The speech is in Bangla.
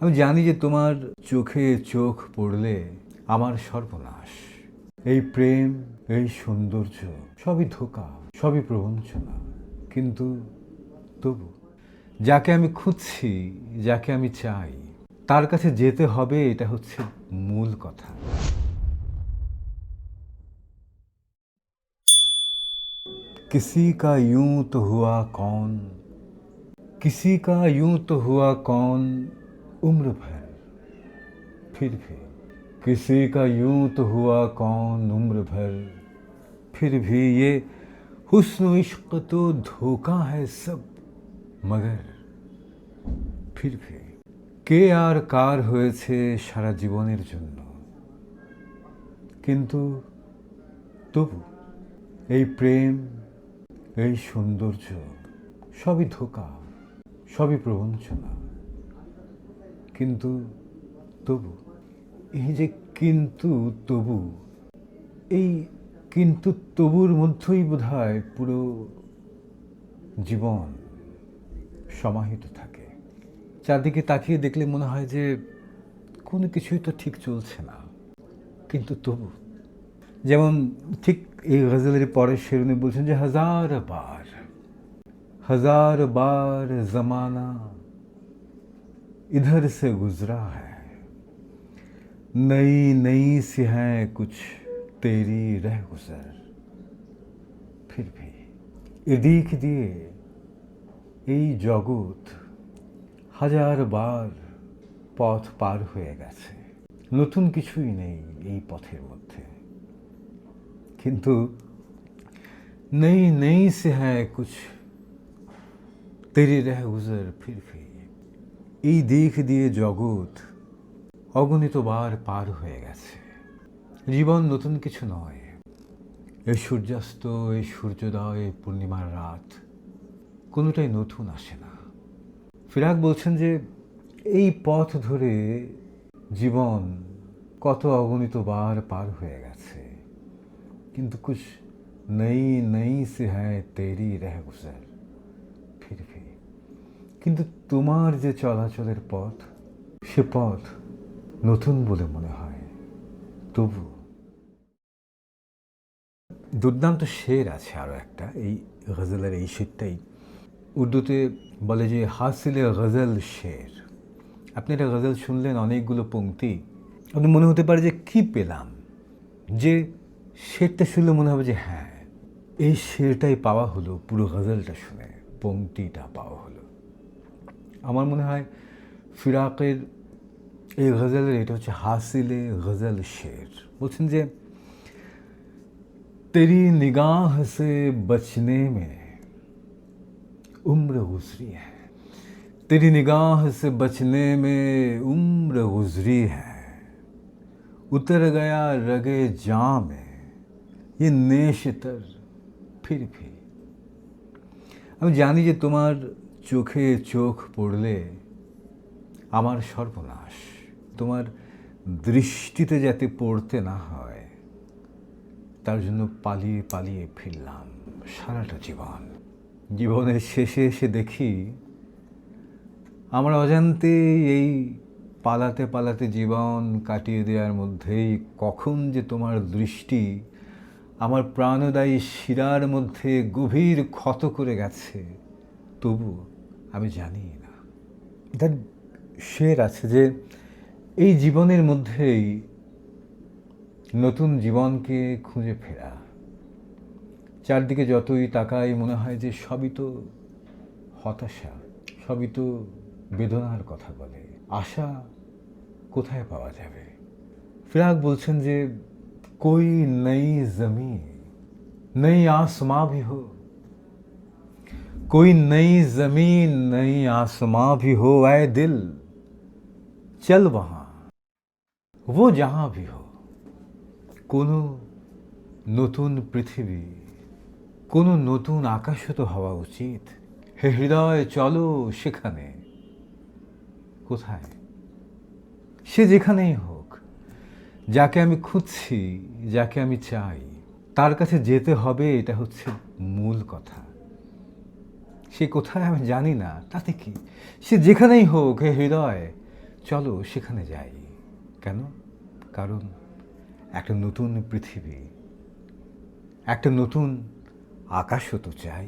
আমি জানি যে তোমার চোখে চোখ পড়লে আমার সর্বনাশ এই প্রেম এই সৌন্দর্য সবই ধোকা সবই প্রবঞ্চনা কিন্তু তবু যাকে আমি খুঁজছি যাকে আমি চাই তার কাছে যেতে হবে এটা হচ্ছে মূল কথা किसी का यूं तो हुआ कौन किसी का यूं तो हुआ कौन उम्र भर फिर भी किसी का यूं तो हुआ कौन उम्र भर फिर भी ये हुस्न इश्क तो धोखा है सब मगर फिर भी কে আর কার হয়েছে সারা জীবনের জন্য কিন্তু তবু এই প্রেম এই সৌন্দর্য সবই ধোকা সবই প্রবঞ্চনা কিন্তু তবু, এই যে কিন্তু তবু, এই কিন্তু তবুর মধ্যেই বোধ পুরো জীবন সমাহিত থাকে। চারদিকে তাকিয়ে দেখলে মনে হয় যে কোনো কিছুই তো ঠিক চলছে না। কিন্তু তবু, যেমন ঠিক এই গজলের পরে শেরুনি বলছেন যে হাজার বার হাজার বার জমানা इधर से गुजरा है नई नई सी हैं कुछ तेरी रह गुजर फिर भी এদিক দিয়ে এই জগৎ হাজার বার পথ পার হয়ে গেছে নতুন কিছুই নেই এই পথের মধ্যে কিন্তু नई नई से है कुछ তেরি রহ গুজর ফির ফির এই দিক দিয়ে জগৎ অগণিতবার পার হয়ে গেছে। জীবন নতুন কিছু নয়। এই সূর্যাস্ত, এই সূর্যোদয় পূর্ণিমার রাত কোনোটাই নতুন আসে না। ফিরাক বলছেন যে, এই পথ ধরে জীবন কত অগণিতবার পার হয়ে গেছে। কিন্তু কুছ নই নই সে হ্যায় তেরি রহ গুজর কিন্তু তোমার যে চলাচলের পথ, সে পথ নতুন বলে মনে হয়। তবু দুর্দান্ত শের আছে আরও একটা, এই গজলের এই শেরটাই। উর্দুতে বলে যে, হাসিলে গজল শের। আপনি একটা গজল শুনলেন, অনেকগুলো পংক্তি আপনি মনে হতে পারে যে, কি পেলাম? যে শেরটা শুনলে মনে হবে যে হ্যাঁ এই শেরটাই পাওয়া হলো, পুরো গজলটা শুনে পংক্তিটা পাওয়া হলো। আমার মনে হয় ফিরাকের এই গজলের এটা হচ্ছে হাসিলে গজল শের বলছেন যে तेरी निगाह से बचने में उम्र गुजरी है तेरी निगाह से बचने में उम्र गुजरी है उतर गया रगे जां में ये नेशतर फिर भी আমি জানি যে তোমার চোখে চোখ পড়লে আমার সর্বনাশ। তোমার দৃষ্টিতে যাতে পড়তে না হয়, তার জন্য পালিয়ে পালিয়ে ফিরলাম সারাটা জীবন। জীবনের শেষে এসে দেখি, আমার অজান্তে এই পালাতে পালাতে জীবন কাটিয়ে দেওয়ার মধ্যেই কখন যে তোমার দৃষ্টি আমার প্রাণদায়ী শিরার মধ্যে গভীর ক্ষত করে গেছে তবু আমি জানি না। দেন শের আছে যে এই জীবনের মধ্যেই নতুন জীবনকে খুঁজে ফেরা। চারদিকে যতই তাকাই মনে হয় যে সবই তো হতাশা, সবই তো বেদনার কথা বলে। আশা কোথায় পাওয়া যাবে? ফিরাক বলছেন যে, কই নই জমি নই আসমা ভি হোক कोई नई जमीन नई आसमां भी हो आए दिल चल वहां वो जहां भी हो কোনো নতুন পৃথিবী কোনো নতুন আকাশও তো হওয়া উচিত হে হৃদয় চলো সেখানে কোথায় সে যেখানেই হোক যাকে আমি খুঁজছি যাকে আমি চাই তার কাছে যেতে হবে এটা হচ্ছে মূল কথা সে কোথায় আমি জানি না। তাতে কি? সে যেখানেই হোক, হে হৃদয়, চলো সেখানে যাই। কেন? কারণ একটা নতুন পৃথিবী, একটা নতুন আকাশও তো চাই।